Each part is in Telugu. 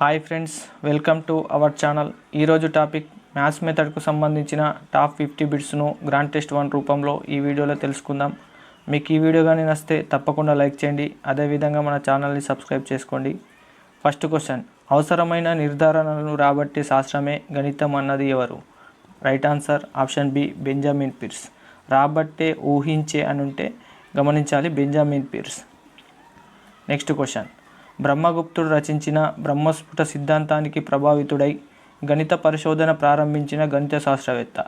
Hi friends welcome to our channel. ఈరోజు టాపిక్ మ్యాథ్స్ మెథడ్కు సంబంధించిన టాప్ ఫిఫ్టీ బిట్స్ను గ్రాండ్ టెస్ట్ వన్ రూపంలో ఈ వీడియోలో తెలుసుకుందాం. మీకు ఈ వీడియో కానీ నచ్చితే తప్పకుండా లైక్ చేయండి. అదేవిధంగా మన ఛానల్ని సబ్స్క్రైబ్ చేసుకోండి. ఫస్ట్ క్వశ్చన్ అవసరమైన నిర్ధారణలను రాబట్టే శాస్త్రమే గణితం అన్నది ఎవరు? Right answer option B Benjamin Peirce. రాబట్టే ఊహించే అని ఉంటే గమనించాలి బెంజామిన్ పిర్స్. నెక్స్ట్ క్వశ్చన్ బ్రహ్మగుప్తుడు రచించిన బ్రహ్మస్ఫుట సిద్ధాంతానికి ప్రభావితుడై గణిత పరిశోధన ప్రారంభించిన గణిత శాస్త్రవేత్త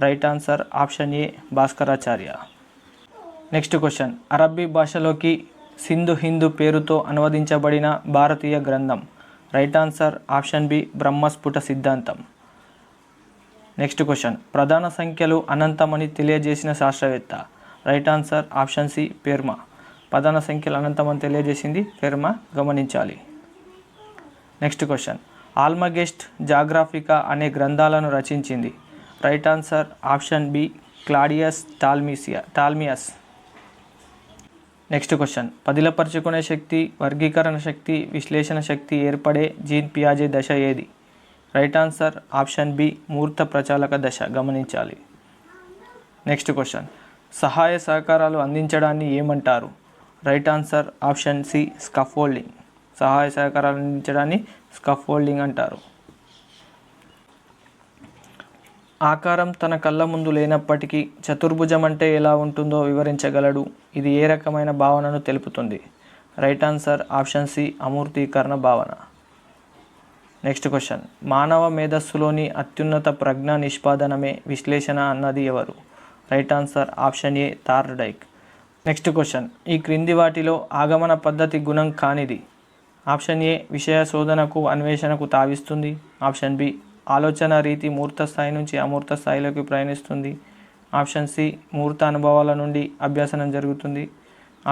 right answer option A Bhaskaracharya. Next question. అరబ్బీ భాషలోకి సింధు హిందూ పేరుతో అనువదించబడిన భారతీయ గ్రంథం. Right answer option B Brahmasphuta Siddhanta. Next question. ప్రధాన సంఖ్యలు అనంతమని తెలియజేసిన శాస్త్రవేత్త. Right answer option C Fermat. ప్రధాన సంఖ్యలు అనంతమని తెలియజేసింది. ఫెర్మ గమనించాలి. Next question. ఆల్మగెస్ట్ జాగ్రాఫికా అనే గ్రంథాలను రచించింది. Right answer option B Claudius టాల్మిసియా టాల్మియస్. Next question. పదిలపరుచుకునే శక్తి వర్గీకరణ శక్తి విశ్లేషణ శక్తి ఏర్పడే జీన్ పియాజే దశ ఏది? రైట్ ఆన్సర్ ఆప్షన్ బి మూర్త ప్రచాలక దశ గమనించాలి. Next question. సహాయ సహకారాలు అందించడాన్ని ఏమంటారు? Right answer option C scaffolding. సహాయ సహకారాలు అందించడాన్ని స్కఫోల్డింగ్ అంటారు. ఆకారం తన కళ్ళ ముందు లేనప్పటికీ చతుర్భుజం అంటే ఎలా ఉంటుందో వివరించగలడు. ఇది ఏ రకమైన భావనను తెలుపుతుంది? రైట్ ఆన్సర్ ఆప్షన్ సి అమూర్తీకరణ భావన. Next question. మానవ మేధస్సులోని అత్యున్నత ప్రజ్ఞా నిష్పాదనమే విశ్లేషణ అన్నది ఎవరు? Right answer option A Thorndike. Next question ఈ క్రింది వాటిలో ఆగమన పద్ధతి గుణం కానిది? ఆప్షన్ ఏ విషయ శోధనకు అన్వేషణకు తావిస్తుంది. ఆప్షన్ బి ఆలోచన రీతి మూర్త స్థాయి నుంచి అమూర్త స్థాయిలోకి ప్రయాణిస్తుంది. ఆప్షన్ సి మూర్త అనుభవాల నుండి అభ్యసనం జరుగుతుంది.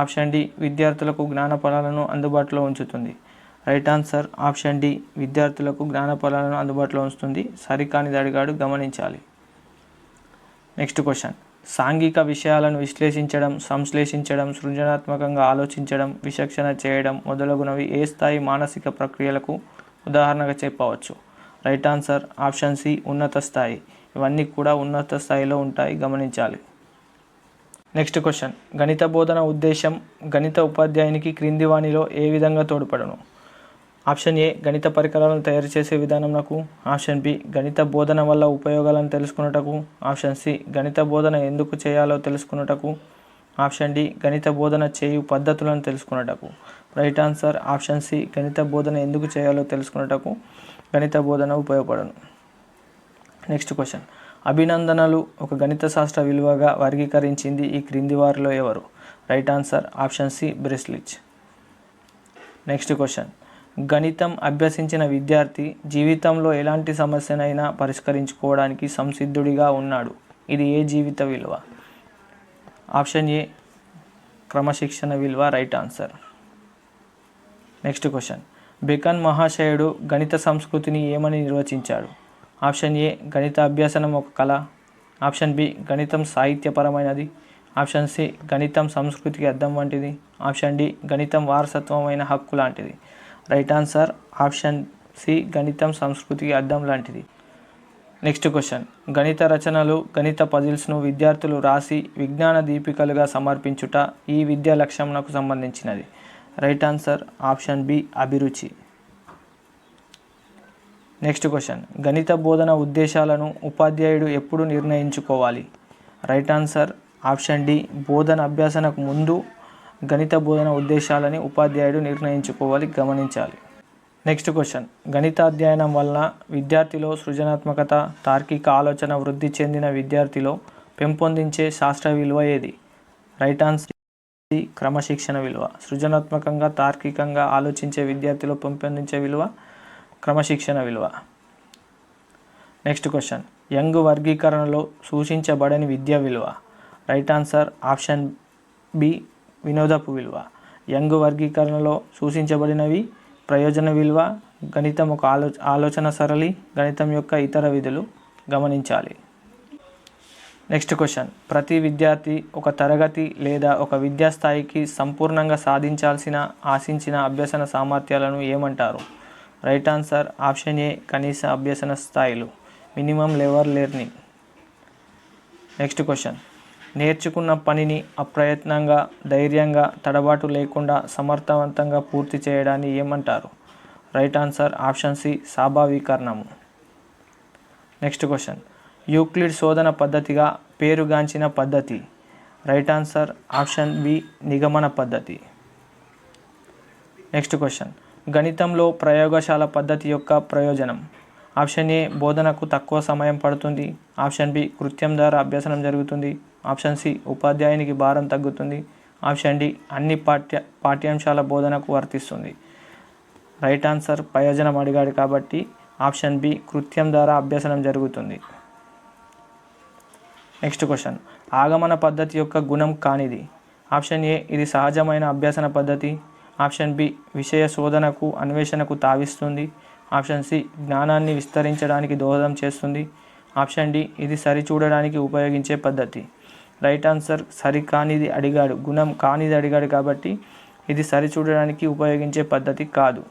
ఆప్షన్ డి విద్యార్థులకు జ్ఞానఫలాలను అందుబాటులో ఉంచుతుంది. రైట్ ఆన్సర్ ఆప్షన్ డి విద్యార్థులకు జ్ఞానఫలాలను అందుబాటులో ఉంచుతుంది. సరికానిది అడిగాడు గమనించాలి. నెక్స్ట్ క్వశ్చన్ సాంఘిక విషయాలను విశ్లేషించడం సంశ్లేషించడం సృజనాత్మకంగా ఆలోచించడం విచక్షణ చేయడం మొదలగునవి ఏ స్థాయి మానసిక ప్రక్రియలకు ఉదాహరణగా చెప్పవచ్చు? రైట్ ఆన్సర్ ఆప్షన్ సి ఉన్నత స్థాయి. ఇవన్నీ కూడా ఉన్నత స్థాయిలో ఉంటాయి. గమనించాలి. Next question. గణిత బోధన ఉద్దేశం గణిత ఉపాధ్యాయునికి క్రింది వాణిలో ఏ విధంగా తోడ్పడను? ఆప్షన్ ఏ గణిత పరికరాలను తయారు చేసే విధానంకు ఆప్షన్ బి గణిత బోధన వల్ల ఉపయోగాలను తెలుసుకున్నటకు. ఆప్షన్ సి గణిత బోధన ఎందుకు చేయాలో తెలుసుకున్నటకు. ఆప్షన్ డి గణిత బోధన చేయు పద్ధతులను తెలుసుకున్నటకు. రైట్ ఆన్సర్ ఆప్షన్ సి గణిత బోధన ఎందుకు చేయాలో తెలుసుకున్నటకు. గణిత బోధన ఉపయోగపడను. Next question. అభినందనలు ఒక గణిత శాస్త్ర విలువగా వర్గీకరించింది ఈ క్రింది వారిలో ఎవరు? Right answer option C Breslich. Next question. గణితం అభ్యసించిన విద్యార్థి జీవితంలో ఎలాంటి సమస్యనైనా పరిష్కరించుకోవడానికి సంసిద్ధుడిగా ఉన్నాడు. ఇది ఏ జీవిత విలువ? ఆప్షన్ ఏ క్రమశిక్షణ విలువ right answer. Next question. Bacon మహాశయుడు గణిత సంస్కృతిని ఏమని నిర్వచించాడు? ఆప్షన్ ఏ గణిత అభ్యాసనం ఒక కళ. ఆప్షన్ బి గణితం సాహిత్యపరమైనది. ఆప్షన్ సి గణితం సంస్కృతికి అద్దం వంటిది. ఆప్షన్ డి గణితం వారసత్వమైన హక్కు లాంటిది. రైట్ ఆన్సర్ ఆప్షన్ సి గణితం సంస్కృతికి అర్థం లాంటిది. Next question. గణిత రచనలు గణిత పజిల్స్ను విద్యార్థులు రాసి విజ్ఞాన దీపికలుగా సమర్పించుట ఈ విద్యా లక్ష్యంకు సంబంధించినది. రైట్ ఆన్సర్ ఆప్షన్ బి అభిరుచి. Next question. గణిత బోధన ఉద్దేశాలను ఉపాధ్యాయుడు ఎప్పుడు నిర్ణయించుకోవాలి? రైట్ ఆన్సర్ ఆప్షన్ డి బోధన అభ్యాసనకు ముందు గణిత బోధన ఉద్దేశాలని ఉపాధ్యాయుడు నిర్ణయించుకోవాలి గమనించాలి. Next question. గణితాధ్యయనం వల్ల వలన విద్యార్థిలో సృజనాత్మకత తార్కిక ఆలోచన వృద్ధి చెందిన విద్యార్థిలో పెంపొందించే శాస్త్ర విలువ ఏది? రైట్ ఆన్సర్ క్రమశిక్షణ విలువ. సృజనాత్మకంగా తార్కికంగా ఆలోచించే విద్యార్థిలో పెంపొందించే విలువ క్రమశిక్షణ విలువ. Next question. యంగ్ వర్గీకరణలో సూచించబడని విద్య విలువ. రైట్ ఆన్సర్ ఆప్షన్ బి వినోదపు విలువ. యంగ్ వర్గీకరణలో సూచించబడినవి ప్రయోజన విలువ గణితం ఒక ఆలో ఆలోచన సరళి గణితం యొక్క ఇతర విధులు గమనించాలి. Next question. ప్రతి విద్యార్థి ఒక తరగతి లేదా ఒక విద్యా స్థాయికి సంపూర్ణంగా సాధించాల్సిన ఆశించిన అభ్యసన సామర్థ్యాలను ఏమంటారు? రైట్ ఆన్సర్ ఆప్షన్ ఏ కనీస అభ్యసన స్థాయిలు. Minimum level learning. Next question. నేర్చుకున్న పనిని అప్రయత్నంగా ధైర్యంగా తడబాటు లేకుండా సమర్థవంతంగా పూర్తి చేయడాన్ని ఏమంటారు? రైట్ ఆన్సర్ ఆప్షన్ సి స్వాభావీకరణము నెక్స్ట్ క్వశ్చన్. యూక్లిడ్ శోధన పద్ధతిగా పేరుగాంచిన పద్ధతి. రైట్ ఆన్సర్ ఆప్షన్ బి నిగమన పద్ధతి. Next question. గణితంలో ప్రయోగశాల పద్ధతి యొక్క ప్రయోజనం. ఆప్షన్ ఏ బోధనకు తక్కువ సమయం పడుతుంది. ఆప్షన్ బి కృత్యం ద్వారా అభ్యసనం జరుగుతుంది. ఆప్షన్ సి ఉపాధ్యాయునికి భారం తగ్గుతుంది. ఆప్షన్ డి అన్ని పాఠ్య పాఠ్యాంశాల బోధనకు వర్తిస్తుంది. రైట్ ఆన్సర్ ప్రయోజనం అడిగాడు కాబట్టి ఆప్షన్ బి కృత్యం ద్వారా అభ్యసనం జరుగుతుంది. Next question. ఆగమన పద్ధతి యొక్క గుణం కానిది. ఆప్షన్ ఏ ఇది సహజమైన అభ్యసన పద్ధతి. ఆప్షన్ బి విషయ శోధనకు అన్వేషణకు తావిస్తుంది. ఆప్షన్ సి జ్ఞానాన్ని విస్తరించడానికి దోహదం చేస్తుంది. ఆప్షన్ డి ఇది సరిచూడడానికి ఉపయోగించే పద్ధతి. రైట్ ఆన్సర్ సరి కానిది అడిగాడు. గుణం కానిది అడిగాడు కాబట్టి ఇది సరిచూడడానికి ఉపయోగించే పద్ధతి కాదు.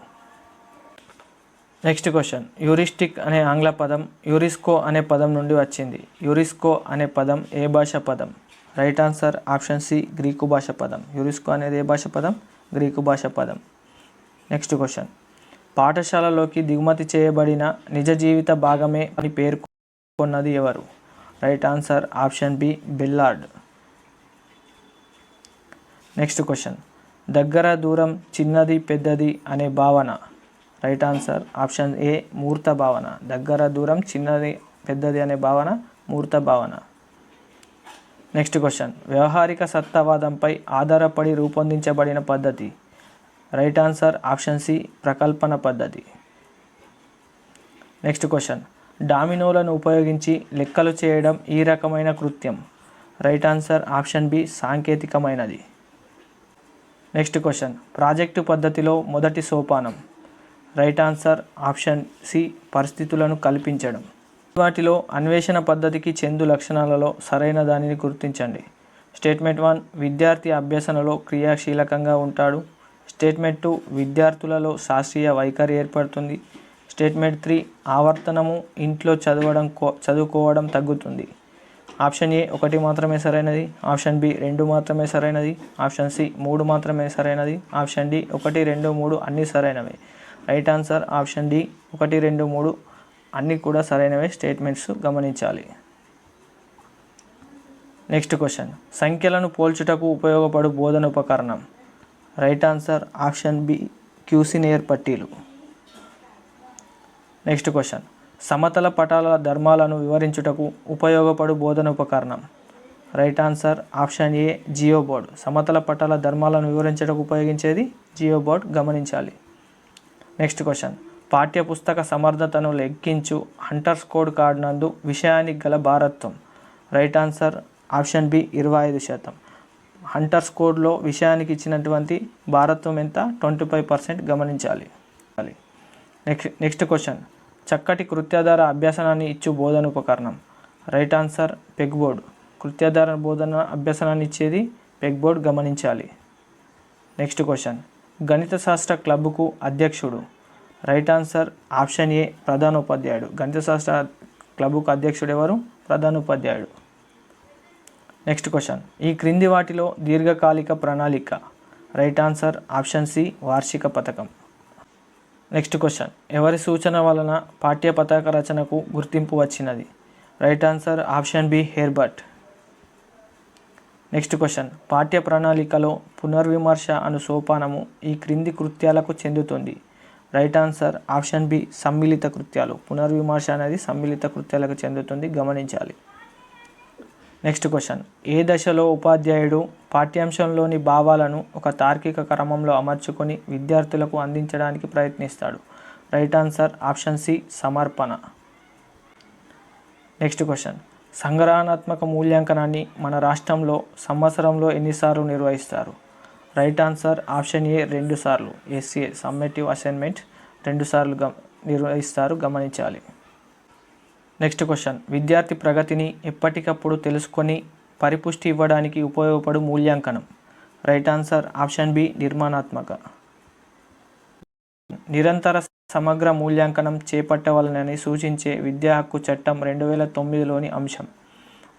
Next question. యూరిస్టిక్ అనే ఆంగ్ల పదం యూరిస్కో అనే పదం నుండి వచ్చింది. యూరిస్కో అనే పదం ఏ భాష పదం? Right answer option C Greek భాష పదం. యూరిస్కో అనేది ఏ భాష పదం? గ్రీకు భాష పదం. Next question. పాఠశాలలోకి దిగుమతి చేయబడిన నిజ జీవిత భాగమే అని పేర్కొన్నది ఎవరు? Right answer option B Billard. Next question. దగ్గర దూరం చిన్నది పెద్దది అనే భావన. రైట్ ఆన్సర్ ఆప్షన్ ఏ మూర్త భావన. దగ్గర దూరం చిన్నది పెద్దది అనే భావన మూర్త భావన. Next question. వ్యవహారిక సత్తవాదంపై ఆధారపడి రూపొందించబడిన పద్ధతి. రైట్ ఆన్సర్ ఆప్షన్ సి ప్రకల్పన పద్ధతి. Next question. డామినోలను ఉపయోగించి లెక్కలు చేయడం ఈ రకమైన కృత్యం. Right answer option B సాంకేతికమైనది. Next question. Project పద్ధతిలో మొదటి సోపానం. రైట్ ఆన్సర్ ఆప్షన్ సి పరిస్థితులను కల్పించడం. వాటిలో అన్వేషణ పద్ధతికి చెందు లక్షణాలలో సరైన దానిని గుర్తించండి. స్టేట్మెంట్ వన్ విద్యార్థి అభ్యసనలో క్రియాశీలకంగా ఉంటాడు. స్టేట్మెంట్ టూ విద్యార్థులలో శాస్త్రీయ వైఖరి ఏర్పడుతుంది. స్టేట్మెంట్ త్రీ ఆవర్తనము ఇంట్లో చదవడం కో చదువుకోవడం తగ్గుతుంది. ఆప్షన్ ఏ ఒకటి మాత్రమే సరైనది. ఆప్షన్ బి రెండు మాత్రమే సరైనది. ఆప్షన్ సి మూడు మాత్రమే సరైనది. ఆప్షన్ డి ఒకటి రెండు మూడు అన్నీ సరైనవి. రైట్ ఆన్సర్ ఆప్షన్ డి ఒకటి రెండు మూడు అన్నీ కూడా సరైనవే స్టేట్మెంట్స్ గమనించాలి. Next question. సంఖ్యలను పోల్చుటకు ఉపయోగపడు బోధన ఉపకరణం. Right answer option B Cuisenaire పట్టీలు. Next question. సమతల పటాల ధర్మాలను వివరించుటకు ఉపయోగపడు బోధన ఉపకరణం. Right answer option A geoboard. సమతల పటాల ధర్మాలను వివరించటకు ఉపయోగించేది జియో బోర్డ్. గమనించాలి. Next question. పాఠ్య పుస్తక సమర్థతను లెక్కించు హంటర్స్ కోడ్ కార్డ్ నందు విషయానికి గల భారత్వం. రైట్ ఆన్సర్ ఆప్షన్ బి ఇరవై ఐదు శాతం. హంటర్స్ కోడ్లో విషయానికి ఇచ్చినటువంటి భారత్వం ఎంత? ట్వంటీ ఫైవ్ పర్సెంట్ గమనించాలి. Next next question. చక్కటి కృత్యాధార అభ్యసనాన్ని ఇచ్చు బోధన ఉపకరణం. రైట్ ఆన్సర్ పెగ్ బోర్డ్ కృత్యాధార బోధన అభ్యసనాన్ని ఇచ్చేది పెగ్ బోర్డ్ గమనించాలి. Next question. గణిత శాస్త్ర క్లబ్కు అధ్యక్షుడు. రైట్ ఆన్సర్ ఆప్షన్ ఏ ప్రధానోపాధ్యాయుడు. గణిత శాస్త్ర క్లబ్కు అధ్యక్షుడు ఎవరు? ప్రధానోపాధ్యాయుడు. నెక్స్ట్ క్వశ్చన్ ఈ క్రింది వాటిలో దీర్ఘకాలిక ప్రణాళిక. రైట్ ఆన్సర్ ఆప్షన్ సి వార్షిక పథకం. నెక్స్ట్ క్వశ్చన్ ఎవరి సూచన వలన పాఠ్య పతాక రచనకు గుర్తింపు వచ్చినది? Right answer option B Herbart next question పాఠ్య ప్రణాళికలో పునర్విమర్శ అను సోపానము ఈ క్రింది కృత్యాలకు చెందుతుంది. రైట్ ఆన్సర్ ఆప్షన్ బి సమ్మిళిత కృత్యాలు. పునర్విమర్శ అనేది సమ్మిళిత కృత్యాలకు చెందుతుంది. గమనించాలి. నెక్స్ట్ క్వశ్చన్ ఏ దశలో ఉపాధ్యాయుడు పాఠ్యాంశంలోని భావాలను ఒక తార్కిక క్రమంలో అమర్చుకొని విద్యార్థులకు అందించడానికి ప్రయత్నిస్తాడు? రైట్ ఆన్సర్ ఆప్షన్ సి సమర్పణ. నెక్స్ట్ క్వశ్చన్ సంగ్రహణాత్మక మూల్యాంకనాన్ని మన రాష్ట్రంలో సంవత్సరంలో ఎన్నిసార్లు నిర్వహిస్తారు? రైట్ ఆన్సర్ ఆప్షన్ ఏ రెండు సార్లు. ఎస్ఏ సమ్మేటివ్ అసైన్మెంట్ రెండు సార్లు గమ నిర్వహిస్తారు గమనించాలి. నెక్స్ట్ క్వశ్చన్ విద్యార్థి ప్రగతిని ఎప్పటికప్పుడు తెలుసుకొని పరిపుష్టి ఇవ్వడానికి ఉపయోగపడు మూల్యాంకనం. రైట్ ఆన్సర్ ఆప్షన్ బి నిర్మాణాత్మక. నిరంతర సమగ్ర మూల్యాంకనం చేపట్టవలనని సూచించే విద్యా హక్కు చట్టం రెండు వేల తొమ్మిదిలోని అంశం.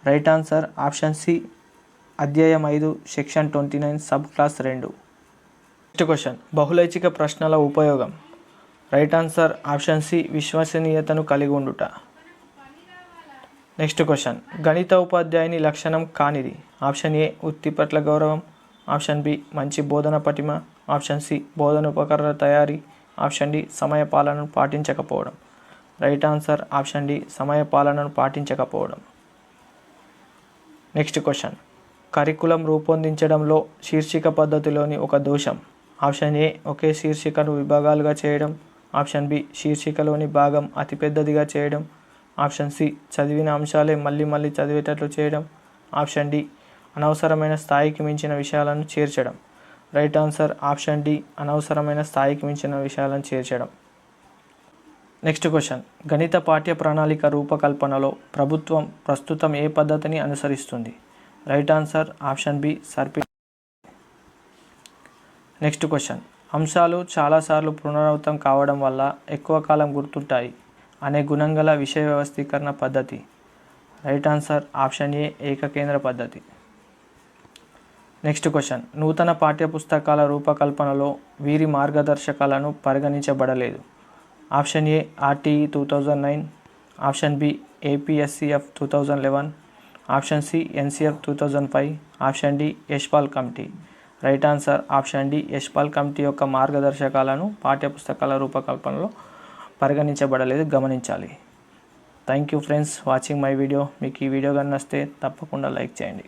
రైట్ ఆన్సర్ ఆప్షన్ సి అధ్యాయం ఐదు section twenty nine sub class రెండు. నెక్స్ట్ క్వశ్చన్ బహుళైచిక ప్రశ్నల ఉపయోగం. రైట్ ఆన్సర్ ఆప్షన్ సి విశ్వసనీయతను కలిగి ఉండుట. నెక్స్ట్ క్వశ్చన్ గణిత ఉపాధ్యాయుని లక్షణం కానిది ఆప్షన్ ఏ వృత్తి పట్ల గౌరవం ఆప్షన్ బి మంచి బోధన పటిమ ఆప్షన్ సి బోధన ఉపకరణ తయారీ ఆప్షన్ డి సమయ పాలనను పాటించకపోవడం రైట్ ఆన్సర్ ఆప్షన్ డి సమయ పాలనను పాటించకపోవడం నెక్స్ట్ క్వశ్చన్ కరికులం రూపొందించడంలో శీర్షిక పద్ధతిలోని ఒక దోషం ఆప్షన్ ఏ ఒకే శీర్షికను విభాగాలుగా చేయడం ఆప్షన్ బి శీర్షికలోని భాగం అతిపెద్దదిగా చేయడం ఆప్షన్ సి. చదివిన అంశాలే మళ్ళీ మళ్ళీ చదివేటట్లు చేయడం. Option D. అనవసరమైన స్థాయికి మించిన విషయాలను చేర్చడం. Right answer option D. అనవసరమైన స్థాయికి మించిన విషయాలను చేర్చడం. Next question. గణిత పాఠ్య ప్రణాళిక రూపకల్పనలో ప్రభుత్వం ప్రస్తుతం ఏ పద్ధతిని అనుసరిస్తుంది? Right answer option B. సర్పి. Next question. అంశాలు చాలాసార్లు పునరావృతం కావడం వల్ల ఎక్కువ కాలం గుర్తుంటాయి. అనే గుణంగల విషయ వ్యవస్థీకరణ పద్ధతి. రైట్ ఆన్సర్ ఆప్షన్ ఏ ఏకకేంద్ర పద్ధతి. Next question. నూతన పాఠ్యపుస్తకాల రూపకల్పనలో వీరి మార్గదర్శకాలను పరిగణించబడలేదు. Option A RTE two thousand nine. Option B APSCF two thousand eleven. Option C NCF two thousand five. Option D Yashpal committee. Right answer option D Yashpal committee యొక్క మార్గదర్శకాలను పాఠ్యపుస్తకాల రూపకల్పనలో పరిగణించబడలేదు గమనించాలి. Thank you friends watching my video మీకు ఈ వీడియో కానీ నచ్చితే తప్పకుండా లైక్ చేయండి.